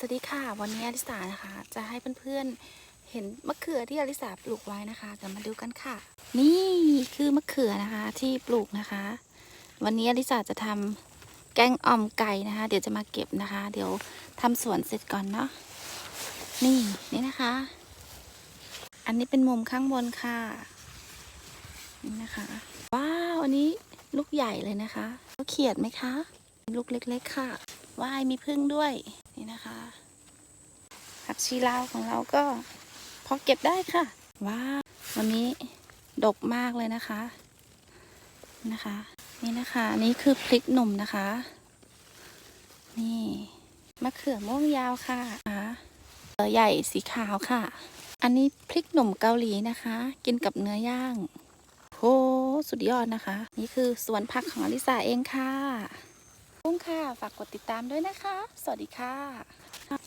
สวัสดีค่ะ วันนี้อลิสานะคะ จะให้เพื่อนๆเห็นมะเขือที่อลิสาปลูกไว้นะคะเดี๋ยวมาดูกันค่ะ นี่คือมะเขือนะคะที่ปลูกนะคะ วันนี้อลิสาจะทำแกงอ่อมไก่นะคะ เดี๋ยวจะมาเก็บนะคะ เดี๋ยวทำสวนเสร็จก่อนเนาะนี่นี่นะคะ อันนี้เป็นมุมข้างบนค่ะนี่นะคะว้าวอันนี้ลูกใหญ่เลยนะคะเขาเขียดไหมคะ ลูกเล็ก ๆ ค่ะว่ายมีพึ่งด้วย นะคะผักชีลาวของเราก็พอเก็บได้ค่ะ ว้าววันนี้ดกมากเลยนะคะ นะคะ นี่นะคะนี่คือพริกหนุ่มนะคะ นี่มะเขือม่วงยาวค่ะเออใหญ่สีขาวค่ะ อันนี้พริกหนุ่มเกาหลีนะคะ กินกับเนื้อย่างโหสุดยอดนะคะ นี่คือสวนผักของอลิสาเองค่ะ ขอบคุณค่ะ ฝากกดติดตามด้วยนะคะ สวัสดีค่ะ